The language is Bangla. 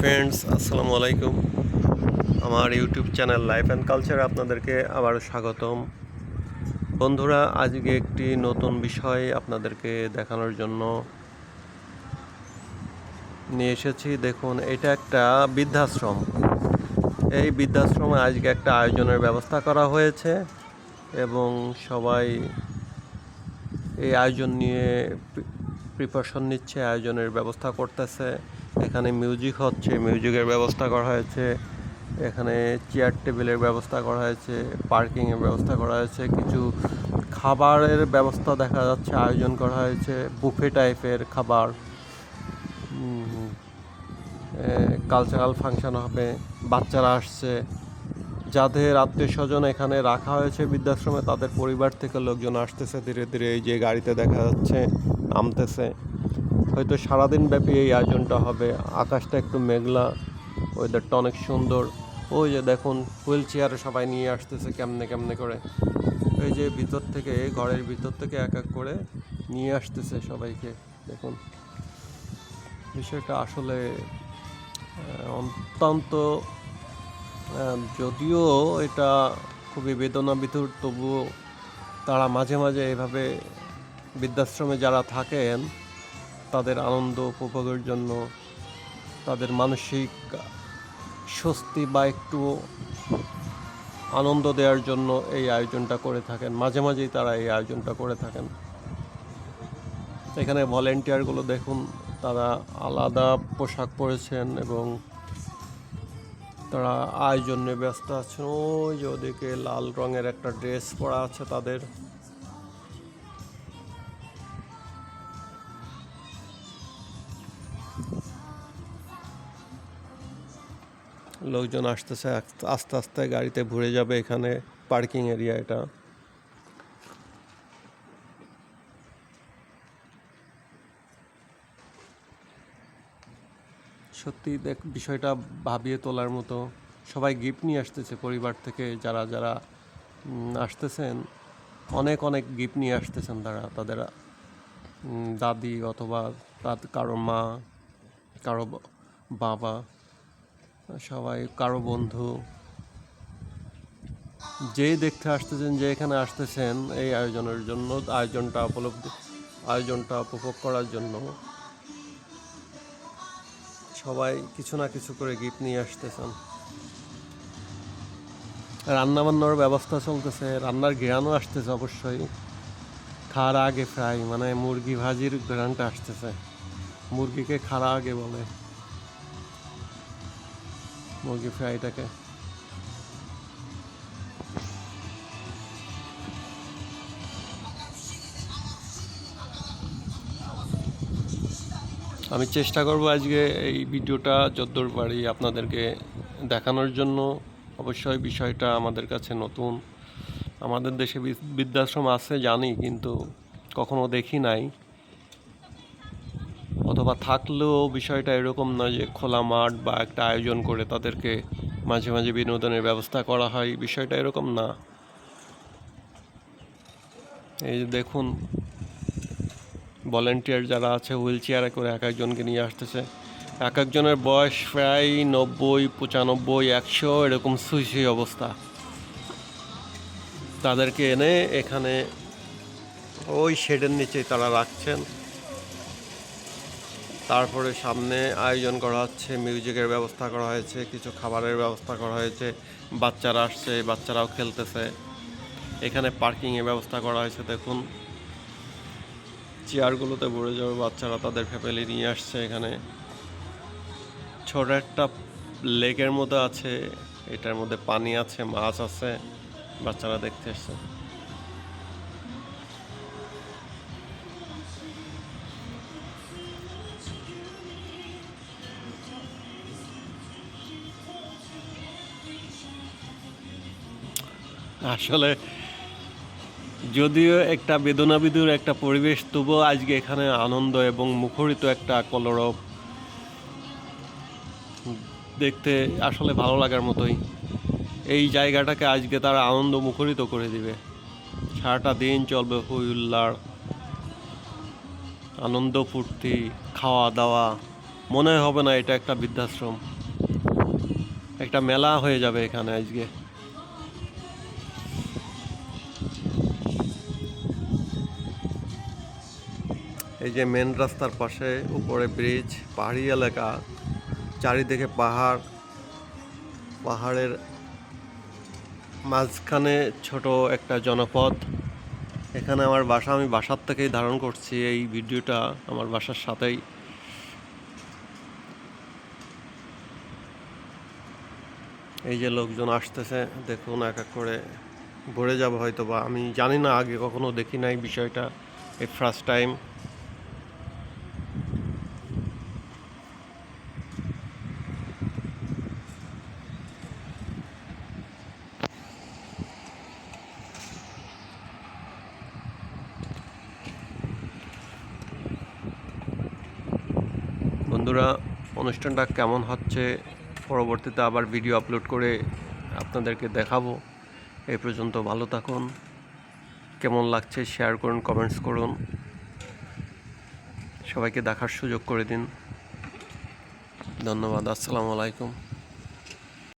ফ্রেন্ডস আসসালামু আলাইকুম। আমার YouTube channel life and culture আপনাদেরকে আবারও স্বাগতম। বন্ধুরা, আজকে একটি নতুন বিষয় আপনাদেরকে দেখানোর জন্য নিয়ে এসেছি। দেখুন, এটা একটা বৃদ্ধাশ্রম। এই বৃদ্ধাশ্রমে আজকে একটা আয়োজনের ব্যবস্থা করা হয়েছে এবং সবাই এই আয়োজন নিয়ে প্রিপারেশন নিচ্ছে, আয়োজনের ব্যবস্থা করতেছে। এখানে মিউজিক হচ্ছে, মিউজিকের ব্যবস্থা করা হয়েছে। এখানে চেয়ার টেবিলের ব্যবস্থা করা হয়েছে পার্কিংয়ের ব্যবস্থা করা হয়েছে, কিছু খাবারের ব্যবস্থা দেখা যাচ্ছে, আয়োজন করা হয়েছে, বুফে টাইপের খাবার। কালচারাল ফাংশন হবে, বাচ্চারা আসছে। যাদের আত্মীয় স্বজন এখানে রাখা হয়েছে বৃদ্ধাশ্রমে, তাদের পরিবার থেকে লোকজন আসতেছে, ধীরে ধীরে এই যে গাড়িতে দেখা যাচ্ছে, নামতেছে। হয়তো সারাদিন ব্যাপী এই আয়োজনটা হবে। আকাশটা একটু মেঘলা ওয়েদারটা অনেক সুন্দর। ওই যে দেখুন, হুইল চেয়ারে সবাই নিয়ে আসতেছে কেমনে কেমনে করে। এই যে ভিতর থেকে ঘরের ভিতর থেকে এক এক করে নিয়ে আসতেছে সবাইকে। দেখুন, বিষয়টা আসলে অত্যন্ত যদিও এটা খুবই বেদনা বিধুর তবুও তারা মাঝে মাঝে এভাবে বৃদ্ধাশ্রমে যারা থাকেন তাদের আনন্দ উপভোগের জন্য তাদের মানসিক স্বস্তি বা একটু আনন্দ দেওয়ার জন্য এই আয়োজনটা করে থাকেন। মাঝে মাঝেই তারা এই আয়োজনটা করে থাকেন। এখানে ভলেন্টিয়ারগুলো দেখুন, তারা আলাদা পোশাক পরেছেন এবং তারা আয়োজনে ব্যস্ত আছেন। ওই যে ওদিকে লাল রঙের একটা ড্রেস পরা আছে তাদের। লোকজন আসতেছে, আস্তে- আস্তে গাড়িতে ভরে যাবে এখানে পার্কিং এরিয়া এটা। সত্যি দেখ, বিষয়টা ভাবিয়ে তোলার মতো সবাই গিফট নিয়ে আসতেছে পরিবার থেকে, যারা যারা আসতেছেন, অনেক অনেক গিফট নিয়ে আসতেছেন তারা, তাদের দাদি অথবা তার কারও মা কারও বাবা, সবাই, কারও বন্ধু, যেই দেখতে আসতেছেন যে এখানে আসতেছেন এই আয়োজনের জন্য, আয়োজনটা উপলব্ধি আয়োজনটা উপভোগ করার জন্য সবাই কিছু না কিছু করে গিফট নিয়ে আসতেছেন। রান্না বান্নার ব্যবস্থা চলতেছে, রান্নার ঘেরানো আসতেছে অবশ্যই। খাওয়ার আগে ফ্রাই মানে মুরগি ভাজির ঘেরানটা আসতেছে। মুরগিকে খাড়া আগে বলে। মুরগি ফ্রাইটাকে। আমি চেষ্টা করব আজকে এই ভিডিওটা যদ্দূর পারি আপনাদেরকে দেখানোর জন্য। অবশ্যই বিষয়টা আমাদের কাছে নতুন। আমাদের দেশে বৃদ্ধাশ্রম আছে জানি, কিন্তু কখনো দেখি নাই। অথবা থাকলেও বিষয়টা এরকম না যে খোলা মাঠ বা একটা আয়োজন করে তাদেরকে মাঝে মাঝে বিনোদনের ব্যবস্থা করা হয়, বিষয়টা এরকম না। এই যে দেখুন ভলেন্টিয়ার যারা আছে, হুইল চেয়ারে করে এক একজনকে নিয়ে আসতেছে। এক একজনের বয়স প্রায় নব্বই, পঁচানব্বই, একশো, এরকম সুই সুই অবস্থা। তাদেরকে এনে এখানে ওই শেডের নিচে তারা রাখছেন। তারপরে সামনে আয়োজন করা হচ্ছে, মিউজিকের ব্যবস্থা করা হয়েছে, কিছু খাবারের ব্যবস্থা করা হয়েছে, বাচ্চারা আসছে, বাচ্চারাও খেলতেছে। এখানে পার্কিংয়ের ব্যবস্থা করা হয়েছে, দেখুন। চেয়ারগুলোতে ভরে যাবে বাচ্চারা, তাদের ফ্যামিলি নিয়ে আসছে এখানে। ছোট একটা লেকের মতো আছে, এটার মধ্যে পানি আছে, মাছ আছে, বাচ্চারা দেখতে এসছে আসলে যদিও একটা বেদনা বিদুর একটা পরিবেশ, তবুও আজকে এখানে আনন্দ এবং মুখরিত একটা কলরব দেখতে আসলে ভালো লাগার মতোই। এই জায়গাটাকে আজকে তারা আনন্দ মুখরিত করে দিবে। সারাটা দিন চলবে হই হুল্লাড় আনন্দ ফুর্তি খাওয়া দাওয়া মনে হবে না এটা একটা বৃদ্ধাশ্রম। একটা মেলা হয়ে যাবে এখানে আজকে। এই যে মেন রাস্তার পাশে উপরে ব্রিজ পাহাড়ি এলাকা, চারিদিকে পাহাড়। পাহাড়ের মাঝখানে ছোট একটা জনপদ। এখানে আমার বাসা, আমি বাসার থেকেই ধারণ করছি এই ভিডিওটা আমার বাসার সাথেই। এই যে লোকজন আসতেছে, দেখুন এক এক করে। ভরে যাব হয়তো বা আমি জানি না, আগে কখনো দেখি নাই বিষয়টা, এই ফার্স্ট টাইম বন্ধুরা, অনুষ্ঠানটা কেমন হচ্ছে পরবর্তীতে আবার ভিডিও আপলোড করে আপনাদেরকে দেখাবো। এই পর্যন্ত ভালো থাকুন, কেমন লাগছে শেয়ার করুন কমেন্টস করুন। সবাইকে দেখার সুযোগ করে দিন। ধন্যবাদ, আসসালামু আলাইকুম।